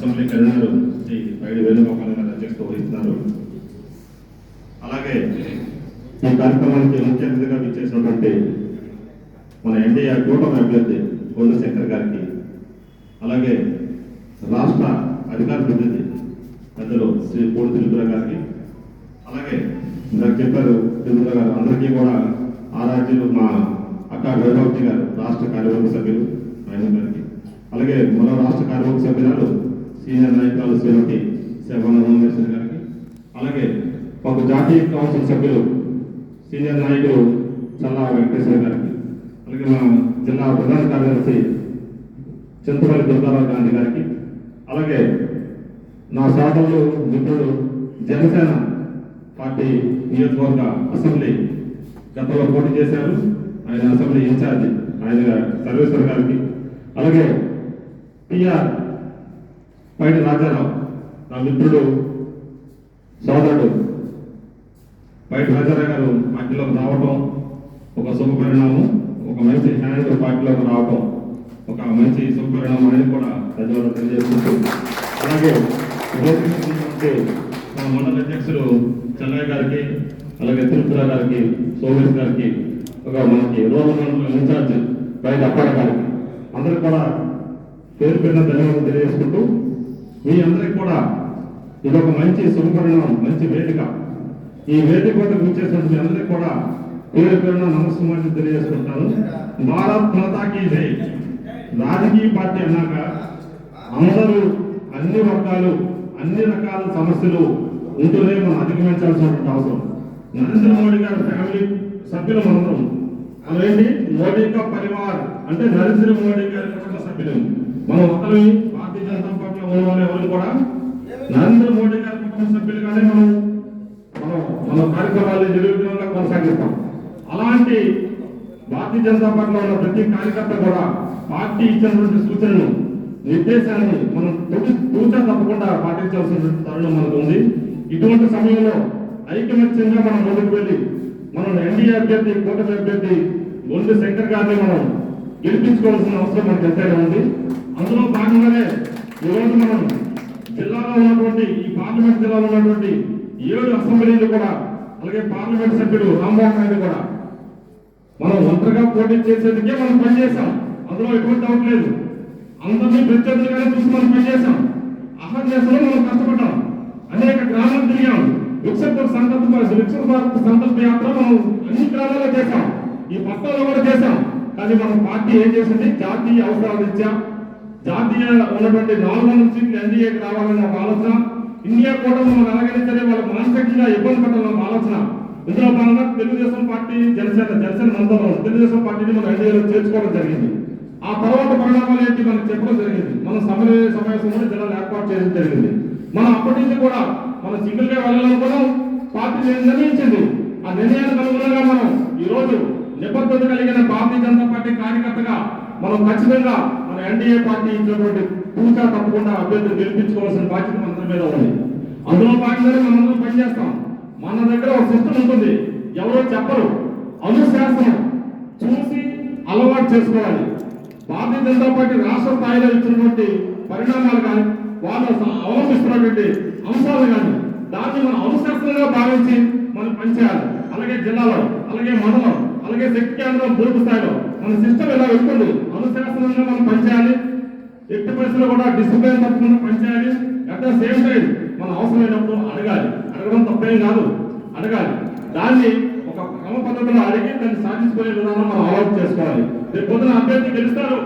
Assembly convener Shri Paidi Venugopal గారు అధ్యక్షత వహిస్తున్నారు అలాగే ఈ కార్యక్రమానికి ముఖ్య అతిథిగా విచ్చేసినటువంటి మన ఎన్డీఆర్ కూటమి అభ్యర్థి కొండ శంకర్ గారికి అలాగే రాష్ట్ర అధికార ప్రతినిధి పెద్దలు శ్రీ పూడి త్రిపుర గారికి అలాగే ఇందాక చెప్పారు త్రిపుర గారు అందరికీ కూడా ఆరాధ్యులు మా అక్క వైభవతి గారు రాష్ట్ర కార్యవర్గ సభ్యులు ఆయన గారికి. అలాగే మరో రాష్ట్ర కార్యవర్గ సభ్యురాలు సీనియర్ నాయకురాలు శ్రీమతి శోభన ఉమేశ్వరి గారికి అలాగే ఒక జాతీయ కౌన్సిల్ సభ్యులు సీనియర్ నాయకులు చల్లా వెంకటేశ్వర గారికి అలాగే మా జిల్లా ప్రధాన కార్యదర్శి చింతపల్లి దుర్గారావు గాంధీ గారికి అలాగే నా సోదరులు మిత్రుడు జనసేన పార్టీ నియోజకవర్గ అసెంబ్లీ గతంలో పోటీ చేశారు. ఆయన అసెంబ్లీ ఇన్ఛార్జ్ ఆయన సర్వేశ్వర్ గారికి అలాగే పిఆర్ బయట రాజారావు నా మిత్రుడు సోదరుడు. బయట రాజారావు గారు పార్టీలోకి రావటం ఒక శుభ పరిణామం ఒక మంచి హ్యాండ్ పార్టీలోకి రావటం ఒక మంచి శుభ పరిణామం అనేది కూడా ప్రజలకు తెలియజేసుకుంటూ అలాగే మా మండల అధ్యక్షులు చెన్నయ్య గారికి అలాగే తిరుపతిరావు గారికి సోమేష్ గారికి ఒక మనకి రూరల్ మండలం ఇన్ఛార్జ్ బయట అప్పాడ గారికి అందరికి కూడా పేరు పేరున ధన్యవాదాలు తెలియజేసుకుంటూ మీ అందరికి కూడా ఇది ఒక మంచి శుభపరిణామం మంచి వేదిక. ఈ వేదిక వద్ద మీ అందరికీ కూడా పేరు పేరున నమస్కారం తెలియజేసుకుంటాను. భారత్ మాతాకి జై. రాజకీయ పార్టీ అన్నాక అందరూ అన్ని వర్గాలు అన్ని రకాల సమస్యలు ఉంటూనే మనం అధిగమించాల్సినటువంటి అవసరం. నరేంద్ర మోడీ గారి ఫ్యామిలీ సభ్యులు మనందరం అదేంటి? మోడీ కా పరివార్ అంటే నరేంద్ర మోడీ గారి కుటుంబ సభ్యులు. మనం ఒకరి భారతీయ జనతా పార్టీలో ఉన్న వాళ్ళు ఎవరు కూడా నరేంద్ర మోడీ గారి కుటుంబ సభ్యులుగానే మనం మనం మన కార్యక్రమాలు నిర్విఘ్నంగా కొనసాగిస్తాం అలాంటి భారతీయ జనతా పార్టీలో ఉన్న ప్రతి కార్యకర్త కూడా పార్టీ ఇచ్చినటువంటి సూచనలు నిర్దేశాన్ని మనం తూచ తూచా తప్పకుండా పాటించాల్సినటువంటి తరుణం మనకు ఉంది. ఇటువంటి సమయంలో ఐకమత్యంగా మనం ముందుకు వెళ్ళి మనం ఎన్డీఏ అభ్యర్థి కూటమి అభ్యర్థి గొంతు శంకర్ గారిని మనం గెలిపించుకోవాల్సిన అవసరం మనకు ఎంతైనా ఉంది. అందులో భాగంగానే ఈరోజు మనం జిల్లాలో ఉన్నటువంటి ఈ పార్లమెంట్ జిల్లాలో ఉన్నటువంటి ఏడు అసెంబ్లీలు కూడా అలాగే పార్లమెంట్ సభ్యుడు రామ్మోహన్ నాయుడు కూడా మనం ఒంటరిగా పోటీ చేసేందుకే మనం పనిచేసాం అందులో ఎటువంటి డౌట్ లేదు. అందరినీ ప్రత్యర్థులుగానే చూసి మనం పనిచేసాం అహర్నిశలో మనం కష్టపడ్డాం. అనేక గ్రామాలు తిరిగాం. విక్షపూర్ సంకల్ప విక్షపూర్ సంకల్ప యాత్ర మనం అన్ని గ్రామాల్లో చేశాం. ఈ పట్టాలో కూడా చేశాం. కానీ మన పార్టీ ఏం చేసింది? జాతీయ అవసరాలు ఇచ్చా. జాతీయ ఉన్నటువంటి నాలుగు వందల సీట్లు ఎన్డీఏకి రావాలనే ఒక ఆలోచన. ఇండియా కూడా మనం ఎలాగైనా సరే వాళ్ళ మానసికంగా ఇబ్బంది పెట్టాలన్న ఆలోచన. ఇందులో భాగంగా తెలుగుదేశం పార్టీ జనసేన జనసేన మందరం తెలుగుదేశం పార్టీని మనం ఎన్డీఏలో చేర్చుకోవడం జరిగింది. ఆ తర్వాత పరిణామాలు ఏంటి మనకు చెప్పడం జరిగింది. మనం సమన్వయ సమావేశంలో జిల్లాలు ఏర్పాటు చేయడం జరిగింది. మనం అప్పటి నుంచి కూడా మనం సింగిల్గా వెళ్ళాలనుకున్నాం పార్టీ నిర్ణయించింది. ఆ నిర్ణయానికి అనుగుణంగా మనం ఈ రోజు నిబద్ధత కలిగిన భారతీయ జనతా పార్టీ కార్యకర్తగా మనం ఖచ్చితంగా మన ఎన్డీఏ పార్టీ ఇచ్చినటువంటి పూజా తప్పకుండా అభ్యర్థులు గెలిపించుకోవాల్సిన బాధ్యత మనందరి మీద ఉంది. అందులో భాగంగానే మనందరం పనిచేస్తాం. మన దగ్గర ఒక సిస్టమ్ ఉంటుంది. ఎవరో చెప్పరు. అనుశాసనం. చూసి అలవాటు చేసుకోవాలి. భారతీయ జనతా పార్టీ రాష్ట్ర స్థాయిలో ఇచ్చినటువంటి పరిణామాలు కానీ వాళ్ళు అవలంబిస్తున్నటువంటి అంశాలు కానీ దాన్ని మనం అనుశాసనంగా భావించి మనం పనిచేయాలి. అలాగే జిల్లాలో అలాగే మండలం అలాగే శక్తి కేంద్రం బూర్పు స్థాయిలో మన సిస్టమ్ ఇలా వెళ్తుంది? అనుశాసనంగా మనం పనిచేయాలి. ఎట్టి పరిస్థితుల్లో కూడా డిసిప్లిన్ తప్పకుండా పనిచేయాలి. అట్ ద సేమ్ టైం మనం అవసరమైనప్పుడు అడగాలి. అడగడం తప్పేం కాదు. అడగాలి. దాన్ని ఒక క్రమ పద్ధతిలో అడిగి దాన్ని సాధించుకునే విధానం మనం అలవాటు చేసుకోవాలి. రేపు పొద్దున అభ్యర్థి గెలుస్తారు.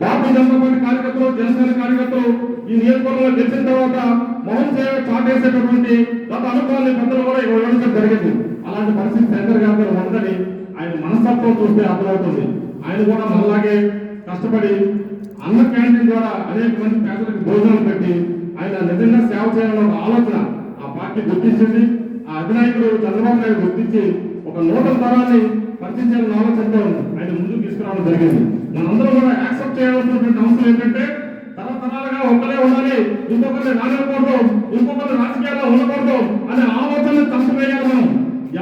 భారతీయ జనతా పార్టీ కార్యకర్తలు జనసేన కార్యకర్తలు ఈ నియోజకవర్గంలో గెలిచిన తర్వాత మోహన్ సేవ చాటేసేటటువంటి గత అనుభవాన్ని పెద్దలు కూడా ఇక్కడ జరిగింది. అలాంటి పరిస్థితి శంకర్ గారి దగ్గర ఉందని ఆయన మనస్తత్వం చూస్తే అర్థమవుతుంది. ఆయన కూడా మనలాగే కష్టపడి అన్న క్యాంటీన్ ద్వారా అనేక మంది పేదలకు భోజనాలు పెట్టి ఆయన నిజంగా సేవ చేయాలన్న ఆలోచన పార్టీ గుర్తించింది. ఆ అధినాయకుడు చంద్రబాబు నాయుడు గుర్తించి ఒక నూతన తరాన్ని పరిచయించాలని ఆలోచనతో ఆయన ముందుకు తీసుకురావడం జరిగింది. మనందరం కూడా యాక్సెప్ట్ చేయాల్సినటువంటి అంశం ఏంటంటే తరతరాలుగా ఒక్కరే ఉండాలి ఇంకొకరిని రానివ్వకూడదు ఇంకొకరిని రాజకీయాల్లో ఉండకూడదు అనే ఆలోచనను చంపివేయాలి మనం.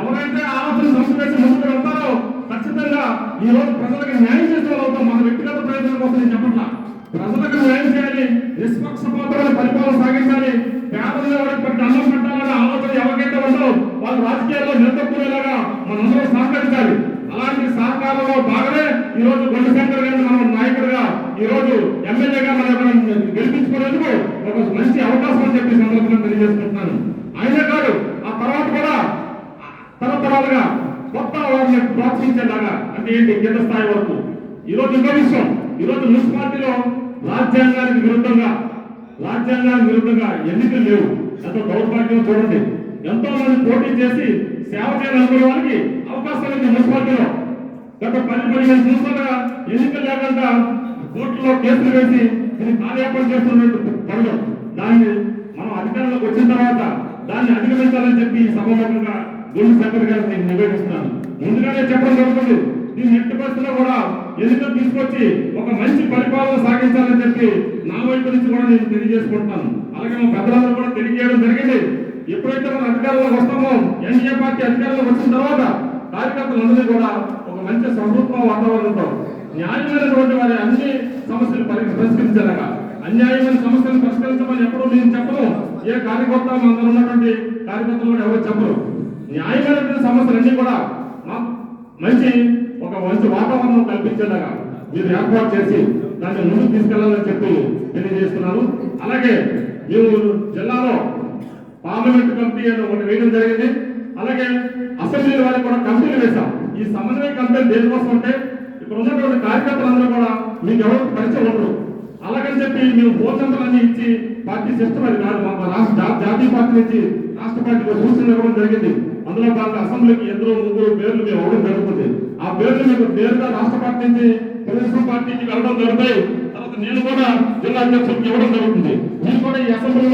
ఎవరైతే ఆలోచన చంపివేసి ముందుకు వెళ్తారో ఖచ్చితంగా ఈ రోజు ప్రజలకు న్యాయం చేసే వాళ్ళు అవుతాం మన వ్యక్తిగత ప్రయోజనం కోసం నేను చెప్పట్లా. ప్రజలకు న్యాయం చేయాలి చేయాలి నిష్పక్షపాతమైన పరిపాలన సాగించాలి పేదలు ఎవరికి పెద్ద అన్నం పెట్టాలన్న ఆలోచన ఎవరికైతే ఉందో వాళ్ళు రాజకీయాల్లో నిలదొక్కునేలాగా మనందరూ సహకరించాలి అలాంటి భాగమే ఈ రోజు గుండశంకర్ గారిని మనం నాయకుడిగా ఈ రోజు ఎమ్మెల్యేగా మనం గెలిపించుకునేందుకు ఒక మంచి అవకాశం అని చెప్పి సందర్భంగా తెలియజేసుకుంటున్నాను. అయినా కాదు ఆ తర్వాత కూడా తరతరాలుగా కొత్త వారిని ప్రోత్సహించేలాగా అంటే ఏంటి కింద స్థాయి వరకు. ఈ రోజు ఇంకో విషయం ఈ రోజు మున్సిపాలిటీలో రాజ్యాంగానికి విరుద్ధంగా రాజ్యాంగానికి విరుద్ధంగా ఎన్నికలు లేవు. ఎంత దౌర్భాగ్యం చూడండి. ఎంతో మంది పోటీ చేసి సేవ చేయాలనుకునే వాళ్ళకి అవకాశం ఉంది మున్సిపాలిటీలో గత పది పదిహేను సంవత్సరాలుగా ఎన్నికలు లేకుండా కోర్టులో కేసులు వేసి ఇది కార్యాపన చేస్తున్నట్టు పనులు. దాన్ని మనం అధికారంలోకి వచ్చిన తర్వాత దాన్ని అధిగమించాలని చెప్పి ఈ సభాముఖంగా గుండు శంకర్ గారు నేను నివేదిస్తున్నాను. ముందుగానే చెప్పడం జరుగుతుంది. దీన్ని ఎట్టి పరిస్థితుల్లో కూడా ఎన్నికలు తీసుకొచ్చి ఒక మంచి పరిపాలన సాగించాలని చెప్పి నా వైపు నుంచి కూడా నేను తెలియజేసుకుంటున్నాను. అలాగే మా పెద్దలందరూ కూడా తెలియజేయడం జరిగింది. ఎప్పుడైతే మనం అధికారంలోకి వస్తామో ఎన్డీఏ పార్టీ అధికారంలోకి వచ్చిన తర్వాత కార్యకర్తలందరినీ కూడా ఒక మంచి సమృద్ధ వాతావరణంతో న్యాయమైనటువంటి వారి అన్ని సమస్యలు పరి- పరిష్కరించేలాగా అన్యాయమైన సమస్యలను పరిష్కరించమని ఎప్పుడూ నేను చెప్పను. ఏ కార్యకర్త మనలో ఉన్నటువంటి కార్యకర్తలు కూడా ఎవరు చెప్పరు. న్యాయమైనటువంటి సమస్యలన్నీ కూడా మా- మంచి ఒక మంచి వాతావరణం కల్పించేలాగా మీరు ఏర్పాటు చేసి దాన్ని ముందుకు తీసుకెళ్ళాలని చెప్పి తెలియజేస్తున్నాను. అలాగే మేము జిల్లాలో పార్లమెంట్ కమిటీ అని ఒకటి వేయడం జరిగింది. అలాగే అసెంబ్లీ వారికి కూడా కమిటీలు వేశాం. ఈ సమన్వయ కంపెనీ దేనికోసం అంటే ఇప్పుడు ఉన్నటువంటి కార్యకర్తలందరూ కూడా మీకు ఎవరు పరిచయం ఉండరు. అలాగని చెప్పి మేము ఫోన్ ఇచ్చి పార్టీ సిస్టమ్ అది కాదు. మా రాష్ట్ర జాతీయ పార్టీ నుంచి రాష్ట్ర పార్టీలో సూచనలు ఇవ్వడం జరిగింది. అందులో భాగంగా అసెంబ్లీకి ఇద్దరు ముగ్గురు పేర్లు మేము అవ్వడం జరుగుతుంది. ఆ పేర్లు మీకు నేరుగా రాష్ట్ర పార్టీ నుంచి తెలుగుదేశం పార్టీకి వెళ్ళడం జరుగుతాయి. తర్వాత నేను కూడా జిల్లా అధ్యక్షుడికి ఇవ్వడం జరుగుతుంది. మీరు కూడా ఈ అసెంబ్లీ